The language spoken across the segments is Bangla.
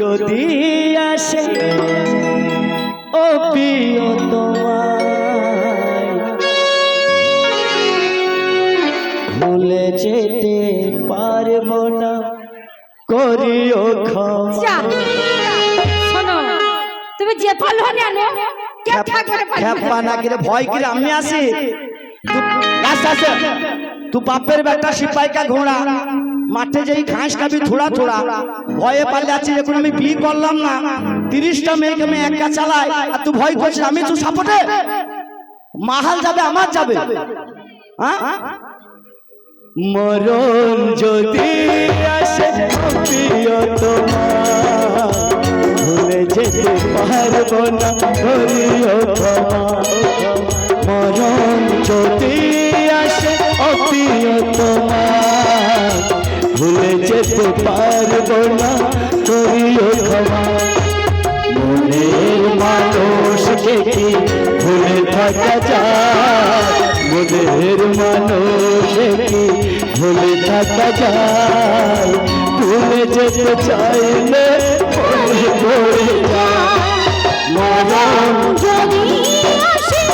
যদি আসে ও প্রিয় তোমায় ভুলে যেতে পারব না করিও শোনো তুমি যে না কিরে ভয় কিরে আমি আসি। তু বাপের বেটা সিপাই কা ঘোড়া। মাঠে যেই ঘাস খাবি থোড়া থোড়া ভয়ে পারলে আছি এখন আমি বিয়ে করলাম না। তিরিশটা মেয়েকে আমি একা চালাই, আর তুই ভয় করছিস, আমি তুই সাপোর্টে। মাহাল যাবে, আমার যাবে। হ্যাঁ? মরণ যদি আসে, প্রিয় তোমার, ভুলে যেতে পারব না করিও মরণ যদি আসে, অপ্রিয় তোমার যেতে পারব না, করিও ক্ষমা। মনের মানুষকে কি ভুলে থাকা যায়। মনের মানুষকে কি ভুলে থাকা যায়। ভুলে যেতে চাইলে মনে পড়ে যায়। মরণ যদি আসে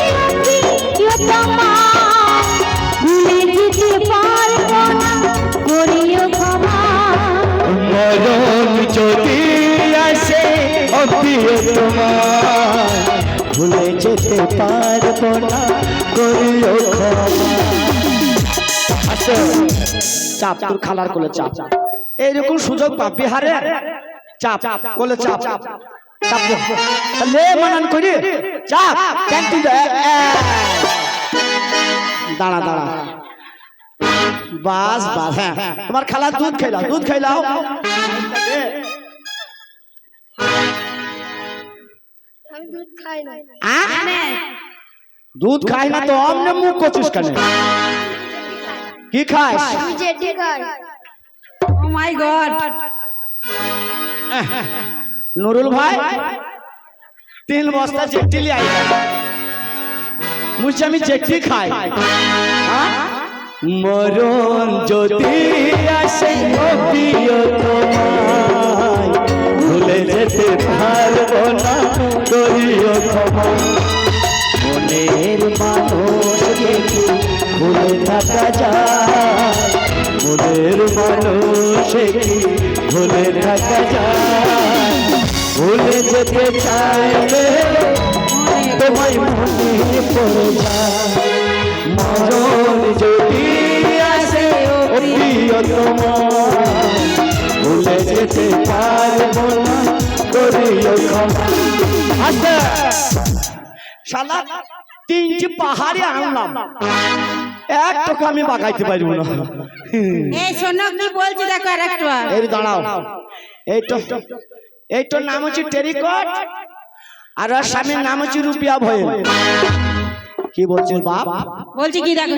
প্রিয় তোমার তোমার ভুলে যেতে পারব না চাপ খালার কোলে চাপ। এইরকম সুযোগ পাবি হারে চাপ, কোলে চাপ। চাপ করি। চাপ দাঁড়া দাঁড়া। বাস হ্যাঁ। তোমার খালা দুধ খাইলাও দুধ খাইলাও আমি দুধ খাই না। দুধ খাই না তো অমনে মুখ করছিস কেন? কি খাস? আমি খাই ও মাই গড নুরুল ভাই তিন বস্তা চেকটিলি আই মুঝে আমি চেকটি খাই? মরণ যদি আসে ও প্রিয় মনের মানুষকে কি ভুলে থাকা যায়। মনের মানুষকে কি ভুলে থাকা যায়। ভুলে যেতে চাইলে তোমায় মনে পড়ে যায়। মরণ যদি আসে প্রিয় তোমার ভুলে যেতে পারব না করিও ক্ষমা। শালা তিনটি পাহাড়ে আনলাম। এক টাকা আমি বাগাইতে পারব না। এই শোনো কি বলছি দেখো আর একটু এই দাঁড়াও। এই তো এই তোর নাম হচ্ছে টেরিকট আর ওর স্বামীর নাম হচ্ছে রুপিয়া ভয় কি বলছিস বাপ? বলছি কি দেখো।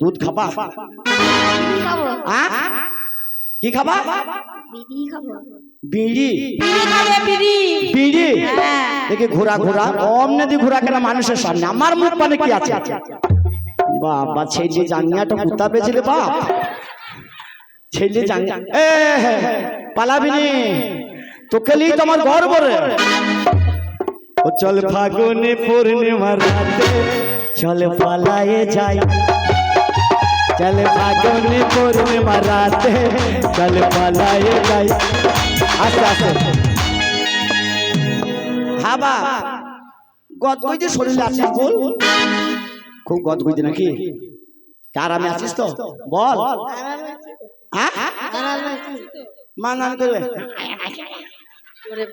দুধ খাবা? কি খাবা। বিড়ি। বিড়ি? বিড়ি। হ্যাঁ। দেখে ঘোরা ঘোরা। অমনে দি ঘোরা কেন মানুষের সামনে? আমার মুখ মানে কি আছে? বাবা ছেলে জাঙ্গিয়াটা কুত্তা পেয়েছিলে বাপ। ছেলে জাঙ্গিয়া। এ হে, পালাবিনি তোকে লিয়ে তো আমার গর্ব রে। ও চল ফাগুনে পূর্ণিমা রাতে চল পালায়ে যাই। চল ফাগুনে পূর্ণিমা রাতে চল পালায়ে যাই। আস্তে আস্তে। হ্যাঁ বা গদগদে শরীরে আছিস বল খুব গদগদে নাকি? আরামে আছিস তো? বল। আছি মানান করবে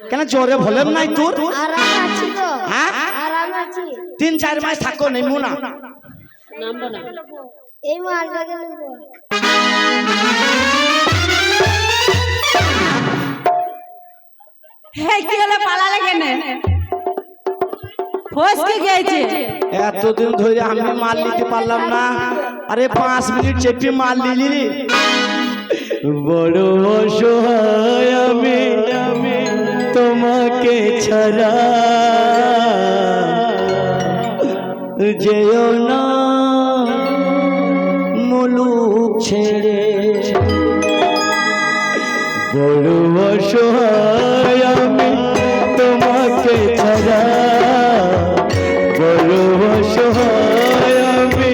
কেন জোরে বলেন নাই তোর? হ্যাঁ? তিন, চার মাস থাকো নেই মুনা এই মালটাকে হে কি হলো? পালালে কেন? ফসকে গেছে এতদিন ধরে আমি মাল নিতে পারলাম না। আরে, পাঁচ মিনিট চেপে মাল নিলি বড় অসহায় আমি আমি তোমাকে ছাড়া যেও না। মুলুক ছেড়ে বড় অসহায় আমি তোমাকে ছাড়া। বড় অসহায় আমি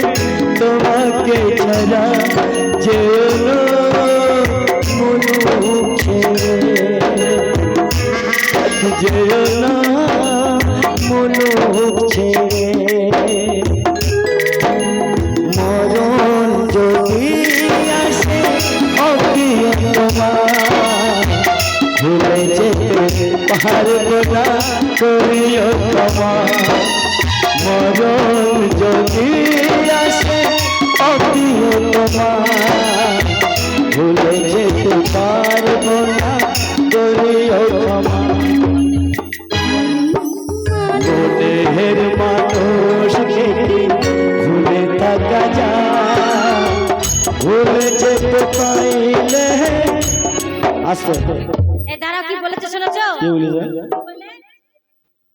তোমাকে ছাড়া। যেও না মনু ছেড়ে ভুলে যেতে পারব না করিও তোমার মরণ যদি আসে, অপ্রিয় তোমার ভুলে যেতে পারব না করিও তোমার দেহের মানুষ খেতে ভুলে থাকা যায়। ভুলে যেতে পাইলে আসতে শুনেছো?